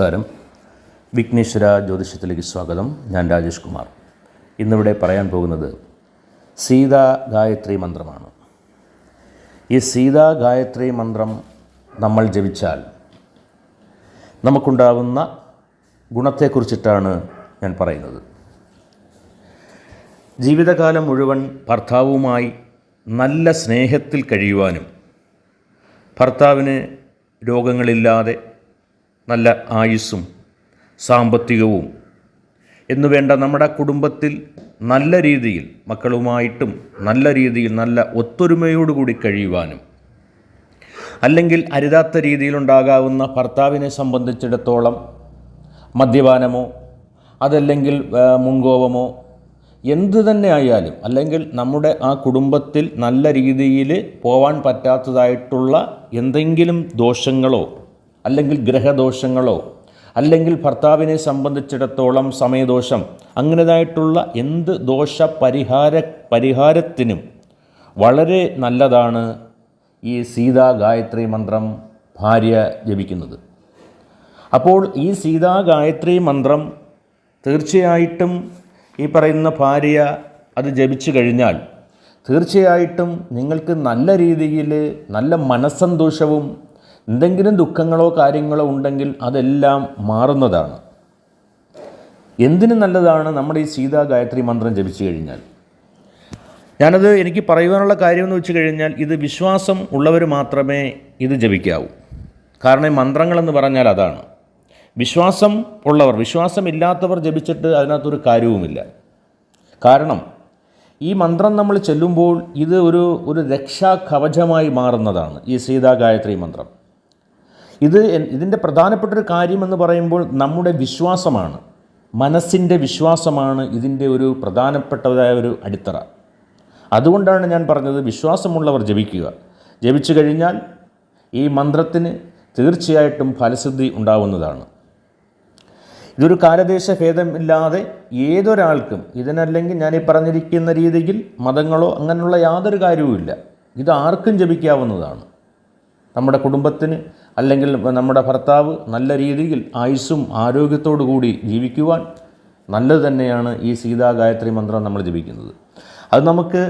നമസ്കാരം. വിഘ്നേശ്വര ജ്യോതിഷത്തിലേക്ക് സ്വാഗതം. ഞാൻ രാജേഷ് കുമാർ. ഇന്നിവിടെ പറയാൻ പോകുന്നത് സീതാ ഗായത്രി മന്ത്രമാണ്. ഈ സീതാ ഗായത്രി മന്ത്രം നമ്മൾ ജപിച്ചാൽ നമുക്കുണ്ടാകുന്ന ഗുണത്തെക്കുറിച്ചിട്ടാണ് ഞാൻ പറയുന്നത്. ജീവിതകാലം മുഴുവൻ ഭർത്താവുമായി നല്ല സ്നേഹത്തിൽ കഴിയുവാനും ഭർത്താവിന് രോഗങ്ങളില്ലാതെ നല്ല ആയുസ്സും സാമ്പത്തികവും എന്നുവേണ്ട നമ്മുടെ കുടുംബത്തിൽ നല്ല രീതിയിൽ മക്കളുമായിട്ടും നല്ല രീതിയിൽ നല്ല ഒത്തൊരുമയോടുകൂടി കഴിയുവാനും അല്ലെങ്കിൽ അരുതാത്ത രീതിയിലുണ്ടാകാവുന്ന ഭർത്താവിനെ സംബന്ധിച്ചിടത്തോളം മദ്യപാനമോ അതല്ലെങ്കിൽ മുൻകോപമോ എന്ത് തന്നെ ആയാലും അല്ലെങ്കിൽ നമ്മുടെ ആ കുടുംബത്തിൽ നല്ല രീതിയിൽ പോവാൻ പറ്റാത്തതായിട്ടുള്ള എന്തെങ്കിലും ദോഷങ്ങളോ അല്ലെങ്കിൽ ഗ്രഹദോഷങ്ങളോ അല്ലെങ്കിൽ ഭർത്താവിനെ സംബന്ധിച്ചിടത്തോളം സമയദോഷം അങ്ങനേതായിട്ടുള്ള എന്ത് ദോഷ പരിഹാര പരിഹാരത്തിനും വളരെ നല്ലതാണ് ഈ സീതാ ഗായത്രി മന്ത്രം ഭാര്യ ജപിക്കുന്നത്. അപ്പോൾ ഈ സീതാ ഗായത്രി മന്ത്രം തീർച്ചയായിട്ടും ഈ പറയുന്ന ഭാര്യ അത് ജപിച്ചു കഴിഞ്ഞാൽ തീർച്ചയായിട്ടും നിങ്ങൾക്ക് നല്ല രീതിയിൽ നല്ല മനസ്സന്തോഷവും എന്തെങ്കിലും ദുഃഖങ്ങളോ കാര്യങ്ങളോ ഉണ്ടെങ്കിൽ അതെല്ലാം മാറുന്നതാണ്. എന്തിനു നല്ലതാണ് നമ്മുടെ ഈ സീതാ ഗായത്രി മന്ത്രം ജപിച്ചു കഴിഞ്ഞാൽ? ഞാനത് എനിക്ക് പറയുവാനുള്ള കാര്യമെന്ന് വെച്ച് കഴിഞ്ഞാൽ ഇത് വിശ്വാസം ഉള്ളവർ മാത്രമേ ഇത് ജപിക്കാവൂ. കാരണം മന്ത്രങ്ങളെന്ന് പറഞ്ഞാൽ അതാണ്. വിശ്വാസം ഉള്ളവർ വിശ്വാസമില്ലാത്തവർ ജപിച്ചിട്ട് അതിനകത്തൊരു കാര്യവുമില്ല. കാരണം ഈ മന്ത്രം നമ്മൾ ചെല്ലുമ്പോൾ ഇത് ഒരു ഒരു രക്ഷാ കവചമായി മാറുന്നതാണ് ഈ സീതാ ഗായത്രി മന്ത്രം. ഇത് ഇതിന്റെ പ്രധാനപ്പെട്ട ഒരു കാര്യമെന്ന് പറയുമ്പോൾ നമ്മുടെ വിശ്വാസമാണ്. മനസ്സിന്റെ വിശ്വാസമാണ് ഇതിന്റെ ഒരു പ്രധാനപ്പെട്ടതായ ഒരു അടിത്തറ. അതുകൊണ്ടാണ് ഞാൻ പറഞ്ഞത് വിശ്വാസമുള്ളവർ ജപിക്കുക. ജപിച്ചു കഴിഞ്ഞാൽ ഈ മന്ത്രത്തിന് തീർച്ചയായിട്ടും ഫലസിദ്ധി ഉണ്ടാവുന്നതാണ്. ഇതൊരു കാലദേശ ഭേദമില്ലാതെ ഏതൊരാൾക്കും ഇതിനല്ലെങ്കിൽ ഞാൻ ഈ പറഞ്ഞിരിക്കുന്ന രീതിയിൽ മതങ്ങളോ അങ്ങനെയുള്ള യാതൊരു കാര്യവുമില്ല. ഇത് ആർക്കും ജപിക്കാവുന്നതാണ്. നമ്മുടെ കുടുംബത്തിന് അല്ലെങ്കിൽ നമ്മുടെ ഭർത്താവ് നല്ല രീതിയിൽ ആയുസ്സും ആരോഗ്യത്തോടു കൂടി ജീവിക്കുവാൻ നല്ലത് തന്നെയാണ് ഈ സീതാ ഗായത്രി മന്ത്രം നമ്മൾ ജപിക്കുന്നത്. അത് നമുക്ക്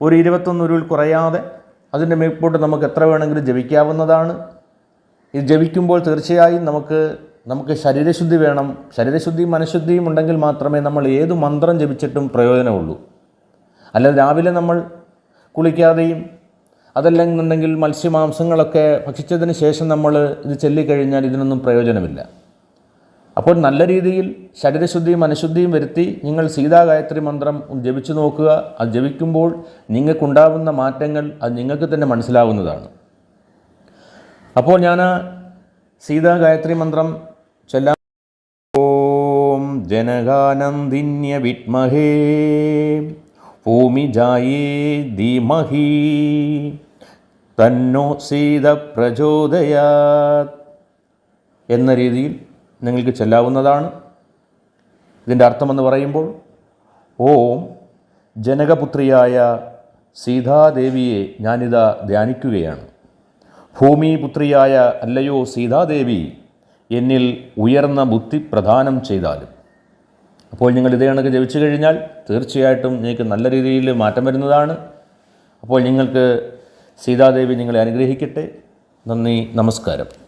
ഒരു ഇരുപത്തൊന്ന് ഉരുവിൽ കുറയാതെ അതിന്റെ മേൽപോട്ട് നമുക്ക് എത്ര വേണമെങ്കിലും ജപിക്കാവുന്നതാണ്. ഇത് ജപിക്കുമ്പോൾ തീർച്ചയായും നമുക്ക് നമുക്ക് ശരീരശുദ്ധി വേണം. ശരീരശുദ്ധിയും മനഃശുദ്ധിയും ഉണ്ടെങ്കിൽ മാത്രമേ നമ്മൾ ഏത് മന്ത്രം ജപിച്ചിട്ടും പ്രയോജനമുള്ളൂ. അല്ലാതെ രാവിലെ നമ്മൾ കുളിക്കാതെയും അതല്ലെന്നുണ്ടെങ്കിൽ മത്സ്യമാംസങ്ങളൊക്കെ ഭക്ഷിച്ചതിന് ശേഷം നമ്മൾ ഇത് ചൊല്ലിക്കഴിഞ്ഞാൽ ഇതിനൊന്നും പ്രയോജനമില്ല. അപ്പോൾ നല്ല രീതിയിൽ ശരീരശുദ്ധിയും മനഃശുദ്ധിയും വരുത്തി നിങ്ങൾ സീതാഗായത്രി മന്ത്രം ജപിച്ചു നോക്കുക. അത് ജപിക്കുമ്പോൾ നിങ്ങൾക്കുണ്ടാവുന്ന മാറ്റങ്ങൾ അത് നിങ്ങൾക്ക് തന്നെ മനസ്സിലാവുന്നതാണ്. അപ്പോൾ ഞാൻ സീതാഗായത്രി ഗായത്രി മന്ത്രം ചൊല്ലാൻ ഓം ജനകാനന്ദിന്യ ഭൂമി ജായേ ധീമഹി. തന്നോ സീത പ്രചോദയാത് എന്ന രീതിയിൽ നിങ്ങൾക്ക് ചെല്ലാവുന്നതാണ്. ഇതിന്റെ അർത്ഥമെന്ന് പറയുമ്പോൾ ഓം ജനകപുത്രിയായ സീതാദേവിയെ ഞാനിതാ ധ്യാനിക്കുകയാണ്. ഭൂമിപുത്രിയായ അല്ലയോ സീതാദേവി എന്നിൽ ഉയർന്ന ബുദ്ധി പ്രദാനം ചെയ്താലും. അപ്പോൾ നിങ്ങൾ ഇതേ കണക്ക് ജപിച്ചു കഴിഞ്ഞാൽ തീർച്ചയായിട്ടും നിങ്ങൾക്ക് നല്ല രീതിയിൽ മാറ്റം വരുന്നതാണ്. അപ്പോൾ നിങ്ങൾക്ക് സീതാദേവി നിങ്ങളെ അനുഗ്രഹിക്കട്ടെ. നന്ദി നമസ്കാരം.